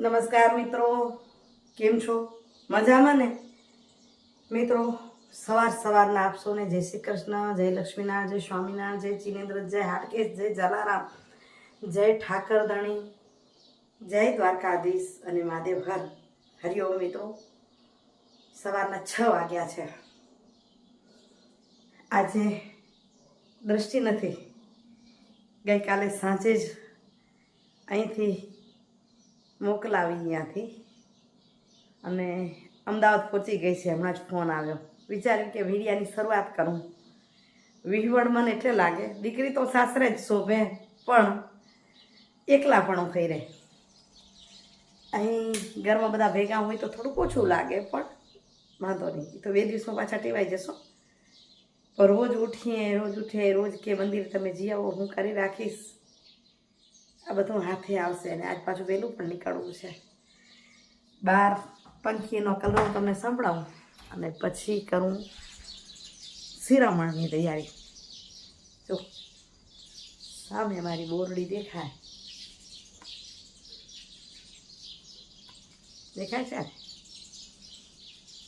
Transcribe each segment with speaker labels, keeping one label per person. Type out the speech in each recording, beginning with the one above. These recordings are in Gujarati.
Speaker 1: નમસ્કાર મિત્રો, કેમ છો? મજામાં ને? મિત્રો, સવાર સવારના આપશો ને જય શ્રી કૃષ્ણ, જય લક્ષ્મીનારાયણ, જય સ્વામિનારાયણ, જય ચિનેન્દ્ર જય હાડકેશ, જય જલારામ, જય ઠાકરધણી, જય દ્વારકાધીશ અને મહાદેવ હર હરિઓમ મિત્રો. સવારના છ વાગ્યા છે. આજે દ્રષ્ટિ નથી. ગઈકાલે સાંજે જ અહીંથી મોકલાવી અહીંયાથી. અને અમદાવાદ પહોંચી ગઈ છે, હમણાં જ ફોન આવ્યો. વિચાર્યું કે વીડિયાની શરૂઆત કરું. વિહવળ મને એટલે લાગે, દીકરી તો સાસરે જ શોભે, પણ એકલા થઈ રહે. અહીં ઘરમાં બધા ભેગા હોય તો થોડુંક ઓછું લાગે, પણ વાંધો નહીં. એ તો બે દિવસમાં પાછા ટેવાઈ જશો. પણ રોજ ઉઠીએ રોજ ઉઠીએ, રોજ કે મંદિર તમે જી આવો, હું કરી રાખીશ. આ બધું હાથે આવશે અને આજ પાછું વહેલું પણ નીકળવું છે. બાર પંખીનો કલર તમને સંભળાવું અને પછી કરું શિરામણની તૈયારી. જો, સામે મારી બોરડી દેખાય. દેખાય છે?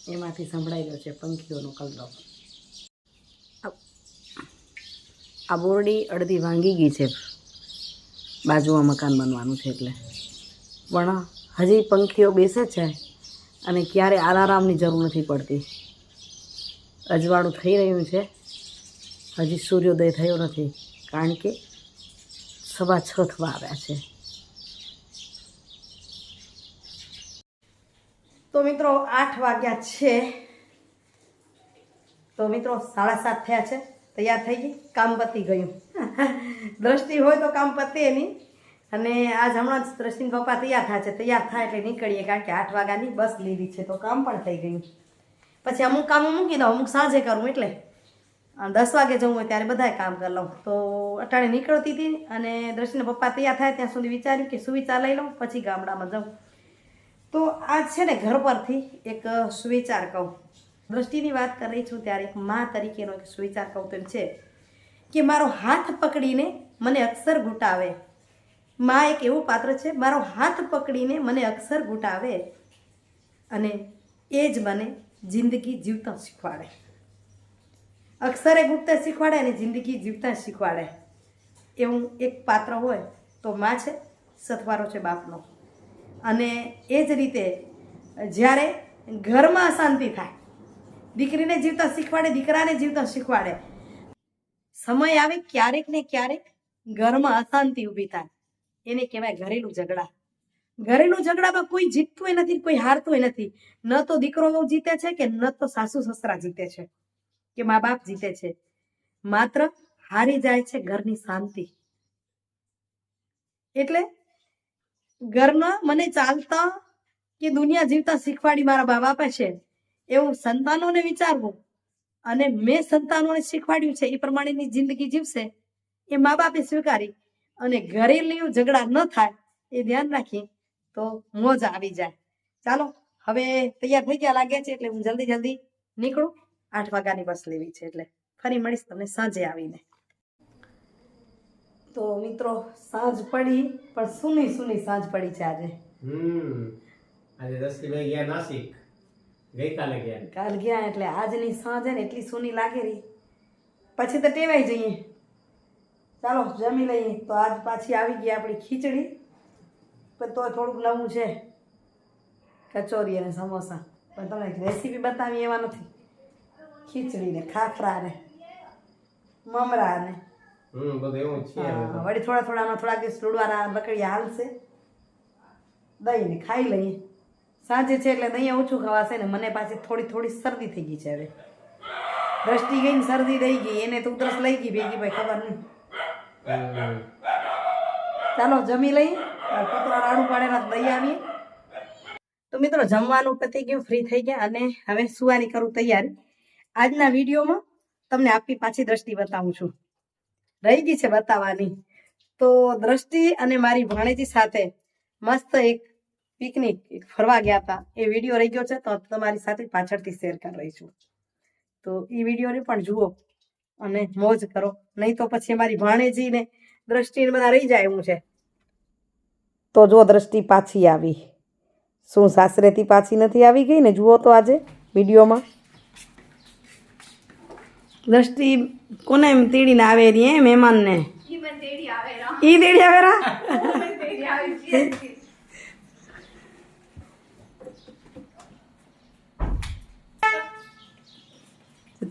Speaker 1: એમાંથી સંભળાયેલો છે પંખીઓનો કલરવ આ બોરડી અડધી વાંગી ગઈ છે. બાજુમાં મકાન બનવાનું છે એટલે. પણ હજી પંખીઓ બેસે છે અને ક્યારે આરામની જરૂર નથી પડતી. અજવાળું થઈ રહ્યું છે. હજી સૂર્યોદય થયો નથી, કારણ કે સવા છ થવા આવ્યા છે. તો મિત્રો આઠ વાગ્યા છે. તો મિત્રો સાડા સાત થયા છે. તૈયાર થઈ ગઈ, કામ પતી ગયું. દ્રષ્ટિ હોય તો કામ પતે નહીં. અને આજ હમણાં જ દ્રષ્ટિને પપ્પા તૈયાર થાય છે. તૈયાર થાય એટલે નીકળીએ, કારણ કે આઠ વાગ્યાની બસ લીધી છે, તો કામ પણ થઈ ગયું. પછી અમુક કામ મૂકી દઉં, અમુક સાંજે કરું એટલે. દસ વાગે જવું હોય ત્યારે બધાય કામ કરી લઉં. તો અટાણે નીકળતી હતી અને દ્રષ્ટિને પપ્પા તૈયાર થાય ત્યાં સુધી વિચાર્યું કે સુવિચાર લઈ લઉં, પછી ગામડામાં જાઉં. તો આજ છે ને ઘર પરથી એક સુવિચાર કહું. દ્રષ્ટિની વાત કરી છું ત્યારે એક મા તરીકેનો એક સુવિચાર કહું છે કે મારો હાથ પકડીને મને અક્ષર ઘૂંટાવે મા એક એવું પાત્ર છે, મારો હાથ પકડીને મને અક્ષર ઘૂંટાવે અને એ જ મને જિંદગી જીવતા શીખવાડે. અક્ષરે ઘૂંટતા શીખવાડે અને જિંદગી જીવતા શીખવાડે. એવું એક પાત્ર હોય તો મા છે, સથવારો છે બાપનો. અને એ જ રીતે જ્યારે ઘરમાં અશાંતિ થાય દીકરીને જીવતા શીખવાડે, દીકરાને જીવતા શીખવાડે. સમય આવે ક્યારેક ને ક્યારેક ઘરમાં અશાંતિ ઊભી થાય. એને કહેવાય ઘરેલું ઝઘડા. ઘરેલું ઝઘડામાં કોઈ જીતતું નથી, કોઈ હારતું નથી. ન તો દીકરો જીતે છે કે ન તો સાસુ સસરા જીતે છે કે મા બાપ જીતે છે. માત્ર હારી જાય છે ઘરની શાંતિ. એટલે ઘરમાં મને ચાલતા કે દુનિયા જીવતા શીખવાડી મારા બા બાપે છે એવું સંતાનોને વિચારવું અને મેં સંતાનોને શીખવાડ્યું છે, એ પ્રમાણેની જિંદગી જીવશે, એ મા બાપે સ્વીકારી અને ઘરેલું ઝઘડા ન થાય એ ધ્યાન રાખી તો મોજ આવી જાય. ચાલો, હવે તૈયાર થઈ ગયા લાગે છે એટલે હું જલ્દી જલ્દી નીકળું. આઠ વાગ્યાની બસ લેવી છે એટલે ફરી મળીશ તમને સાંજે આવીને. તો મિત્રો, સાંજ પડી, પણ સુની સુની સાંજ પડી છે આજે.
Speaker 2: હમ, આજે દસમીભાઈ ગયા નાસિક. ગઈકાલે ગયા
Speaker 1: કાલ ગયા એટલે આજની સાંજ ને એટલી સોની લાગે રહી. પછી તો ટેવાઈ જઈએ. ચાલો જમી લઈએ. તો આજ પાછી આવી ગઈ આપણી ખીચડી. પણ તો થોડુંક નવું છે. કચોરી અને સમોસા. પણ તમને રેસીપી બતાવી એવા નથી. ખીચડી ને ખાખરા ને મમરા ને.
Speaker 2: બધું એવું છે
Speaker 1: વળી થોડા થોડામાં થોડાક દિવસ લૂડવાના બકડી હાલશે. દહીં ને ખાઈ લઈએ. સાંજે છે એટલે દહીં ઓછું ખવાશે ને મને પાછી થોડી થોડી શરદી થઈ ગઈ છે હવે. દ્રષ્ટિ ગઈ ને શરદી દઈ ગઈ, એને તો ઉધરસ લઈ ગઈ, ભેગી ભાઈ ખબર નહીં. ચાલો જમી લઈ કતરા રાડું પાડેલા દઈ આવીએ. તો મિત્રો જમવાનું પતી ગયું ફ્રી થઈ ગયા અને હવે સુવાની કરું તૈયારી. આજના વિડીયોમાં તમને આપી પાછી દ્રષ્ટિ બતાવું છું. રહી ગઈ છે બતાવવાની. તો દ્રષ્ટિ અને મારી ભાણેજી સાથે મસ્ત એક પિકનિક ફરવા ગયા હતા. એ વીડિયો રહી ગયો છે તો તમારી સાથે પાછળથી શેર કરી રહી છું. તો એ વિડીયોને પણ જુઓ અને મોજ કરો. નહીં તો પછી મારી ભાણેજીને દ્રષ્ટિને બધા રહી જાય એવું છે. તો જો દ્રષ્ટિ પાછી આવી. શું સાસરેથી પાછી નથી આવી ગઈ ને? જુઓ તો આજે વિડીયોમાં. દ્રષ્ટિ કોને એમ તેડીને આવે હે મહેમાનને? ઈ તેડી આવે રા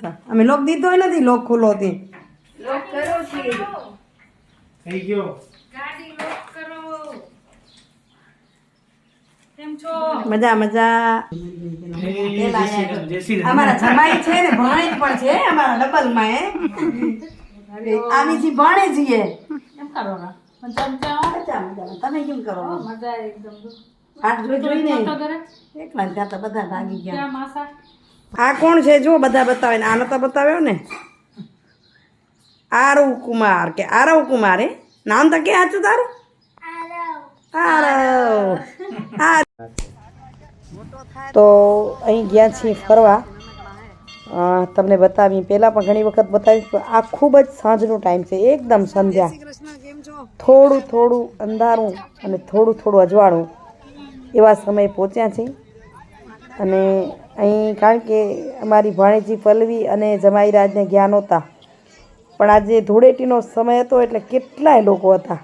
Speaker 1: સીતા, અમે લોક દીધો નથી લોક ખુલ્લો હતી
Speaker 2: થઈ ગયો.
Speaker 1: મજા મજા
Speaker 2: કરો. કેમ છો? મજા મજા.
Speaker 1: અમારા જમાઈ છે ને ભાણેજ પણ છે અમારા ડબલમાં એ આવી જી ભણે છે? મજા મજામાં. તમે કેમ કરો આઠ જોઈ જોઈને એકલા ત્યાં તો બધા ભાગી ગયા. આ કોણ છે? જો બધા બતાવે ને. આને તો બતાવ્યો ને. આરવ કુમાર કે આરવ કુમાર, હે? નામ તો કે સાચું તારું? આરવ. તો અહીં ગયા છીએ ફરવા. તમને બતાવી પહેલાં પણ ઘણી વખત બતાવી આ ખૂબ જ સાંજનો ટાઈમ છે. એકદમ સંધ્યા. થોડું થોડું અંધારું અને થોડું થોડું અજવાળું એવા સમયે પહોંચ્યા છે અને અહીં કારણ કે અમારી ભાણેજી પલ્લવી અને જમાઈ રાજને ગયા નહોતા. પણ આજે ધૂળેટીનો સમય હતો એટલે કેટલાય લોકો હતા.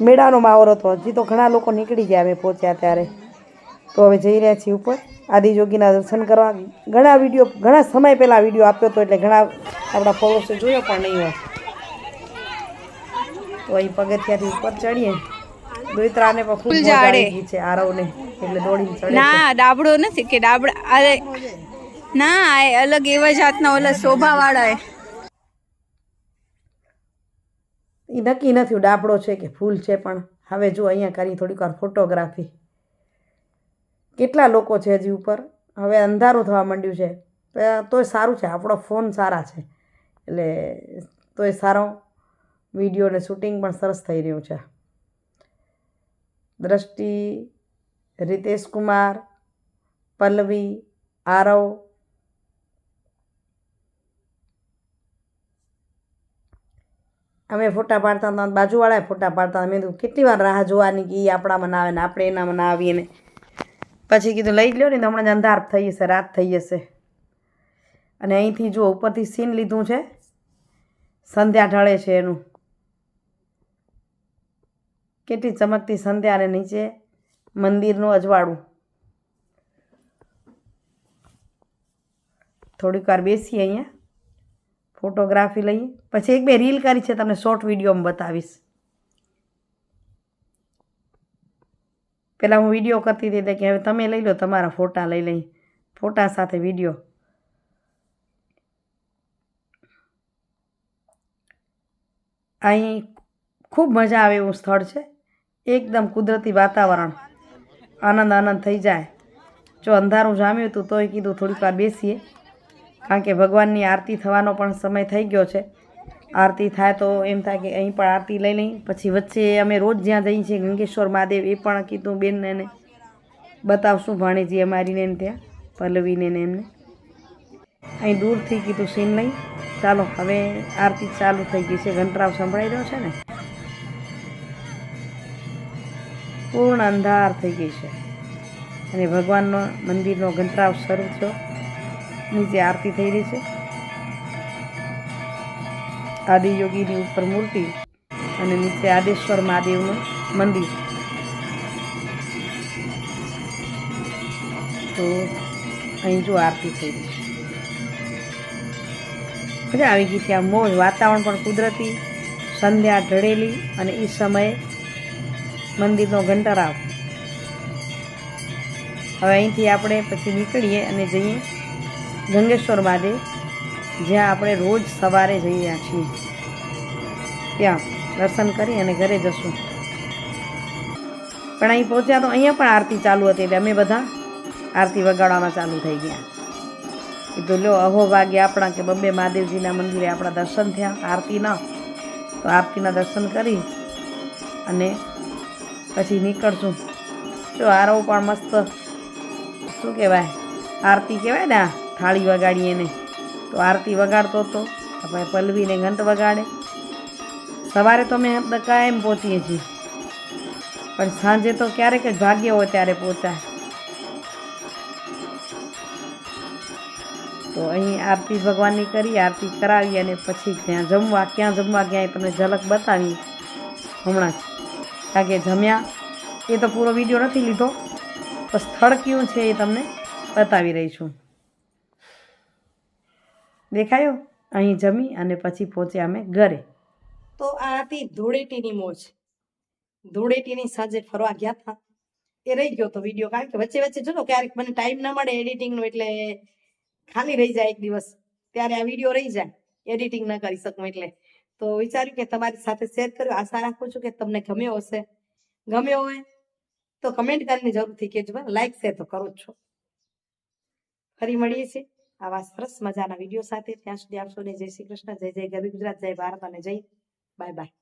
Speaker 1: મેળાનો માહોલ હતો. હજી તો ઘણા લોકો નીકળી ગયા અમે પહોંચ્યા ત્યારે. તો હવે જઈ રહ્યા છીએ ઉપર. આદિયોગીના દર્શન કરવા. ઘણા વીડિયો, ઘણા સમય પહેલાં વીડિયો આપ્યો હતો એટલે ઘણા આપણા ફોલોસે જોયો પણ નહીં હોય. તો અહીં પગથિયાથી ઉપર ચડીએ. દોઈત્રાને પણ ખૂબ ગઈ છે આરવને એટલે દોડીને ચડે
Speaker 3: ના ડાબડો નથી કે ડાબડા અરે ના એ અલગ એવા જાતના ઓલા શોભા વાળા એ.
Speaker 1: એ નક્કી નથી ડાબડો છે કે ફૂલ છે પણ હવે જો અહીંયા કરી થોડીક વાર ફોટોગ્રાફી. કેટલા લોકો છે હજી ઉપર? હવે અંધારું થવા માંડ્યું છે. તોય સારું છે આપણો ફોન સારા છે. એટલે તોય સારો વીડિયો ને શૂટિંગ પણ સરસ થઈ રહ્યું છે. દ્રષ્ટિ, રિતેશ કુમાર, પલ્લવી, આરવ. અમે ફોટા પાડતા હતા બાજુવાળાએ ફોટા પાડતા મેં કીધું, કેટલી વાર રાહ જોવાની કે એ આપણામાં ના આવે ને આપણે એનામાં ના આવીએ ને? પછી કીધું, લઈ જ લ્યો ને, તો હમણાં જ અંધાર થઈ જશે, રાત થઈ જશે. અને અહીંથી જો ઉપરથી સીન લીધું છે. સંધ્યા ઢળે છે એનું. કેટલી ચમકતી સંધ્યા અને નીચે મંદિરનું અજવાળું. થોડીક વાર બેસીએ અહીંયા. ફોટોગ્રાફી લઈએ. પછી એક બે રીલ કરી છે, તમને શોર્ટ વિડીયોમાં બતાવીશ. પહેલાં હું વીડિયો કરતી હતી કે હવે તમે લઈ લો, તમારા ફોટા લઈ લઈ. ફોટા સાથે વીડિયો અહીં ખૂબ મજા આવે એવું સ્થળ છે. એકદમ કુદરતી વાતાવરણ. આનંદ આનંદ થઈ જાય. જો અંધારું જામ્યું હતું તોય કીધું થોડીક વાર બેસીએ. કારણ કે ભગવાનની આરતી થવાનો પણ સમય થઈ ગયો છે. આરતી થાય તો એમ થાય કે અહીં પણ આરતી લઈ લઈ. પછી વચ્ચે અમે રોજ જ્યાં જઈએ છીએ ગંગેશ્વર મહાદેવ, એ પણ કીધું બેનને એને, બતાવશું ભાણેજી અમારીને એને ત્યાં, પલ્લવીને ને એમને. અહીં દૂરથી કીધું સીન લઈ ચાલો, હવે આરતી ચાલુ થઈ ગઈ છે. ઘંટરાવ સંભળાઈ રહ્યો છે ને? પૂર્ણ અંધાર થઈ ગઈ છે. અને ભગવાનનો મંદિરનો ઘંટરાવ શરૂ થયો. નીચે આરતી થઈ રહી છે. આદિયોગીની ઉપર મૂર્તિ અને નીચે આદેશ્વર મહાદેવનું મંદિર. તો અહીં જો આરતી થઈ રહી છે. મજા આવી ગઈ. ત્યાં મોજ, વાતાવરણ પણ કુદરતી, સંધ્યા ઢળેલી અને એ સમયે મંદિરનો ઘંટારાવ હવે અહીંથી આપણે પછી નીકળીએ અને જઈએ ગંગેશ્વર મહાદેવ જ્યાં આપણે રોજ સવારે જઈએ છીએ. ત્યાં દર્શન કરી અને ઘરે જશું. પણ અહીં પહોંચ્યા તો અહીંયા પણ આરતી ચાલુ હતી એટલે અમે બધા આરતી વગાડવામાં ચાલુ થઈ ગયા. કીધું લો અહો ભાગ્ય આપણા કે બબ્બે મહાદેવજીના મંદિરે આપણા દર્શન થયા આરતી ન તો આરતીના દર્શન કરી અને પછી નીકળશું. જો આરવ પણ મસ્ત, શું કહેવાય, આરતી કહેવાય ને આ થાળી વગાડીએ એને. તો આરતી વગાડતો હતો આપણે પલ્લવીને ઘંટ વગાડે. સવારે તો અમે કાયમ પહોંચીએ છીએ. પણ સાંજે તો ક્યારેક જ ભાગ્ય હોય ત્યારે પહોંચાય. તો અહીં આરતી ભગવાનની કરી, આરતી કરાવી અને પછી ત્યાં જમવા, ક્યાં જમવા ક્યાંય તમને ઝલક બતાવી હમણાં જ. કારણ કે જમ્યા. એ તો પૂરો વીડિયો નથી લીધો. તો સ્થળ કયું છે એ તમને બતાવી રહી છું. દેખાયો? અહીં જમી અને પછી પહોંચ્યા અમે ઘરે. તો આ હતી ધૂળેટીની મોજ. ધૂળેટીની સાંજે ફરવા ગયા હતા. એ રહી ગયો તો વીડિયો કારણ કે વચ્ચે વચ્ચે જો ક્યારેક મને ટાઈમ ના મળે એડિટિંગનો એટલે ખાલી રહી જાય એક દિવસ. ત્યારે આ વીડિયો રહી જાય. એડિટિંગ ન કરી શકું એટલે. તો વિચાર્યું કે તમારી સાથે શેર કર્યું. આશા રાખું છું કે તમને ગમ્યો હશે. ગમ્યો હોય તો કમેન્ટ કરીને જરૂરથી કહેજો. લાઈક શેર તો કરો જ છો. ફરી મળીએ છીએ. આવા સરસ મજાના વીડિયો સાથે. ત્યાં સુધી આપશો ને જય શ્રી કૃષ્ણ, જય જય ગરવી ગુજરાત, જય ભારત અને જય બાય બાય.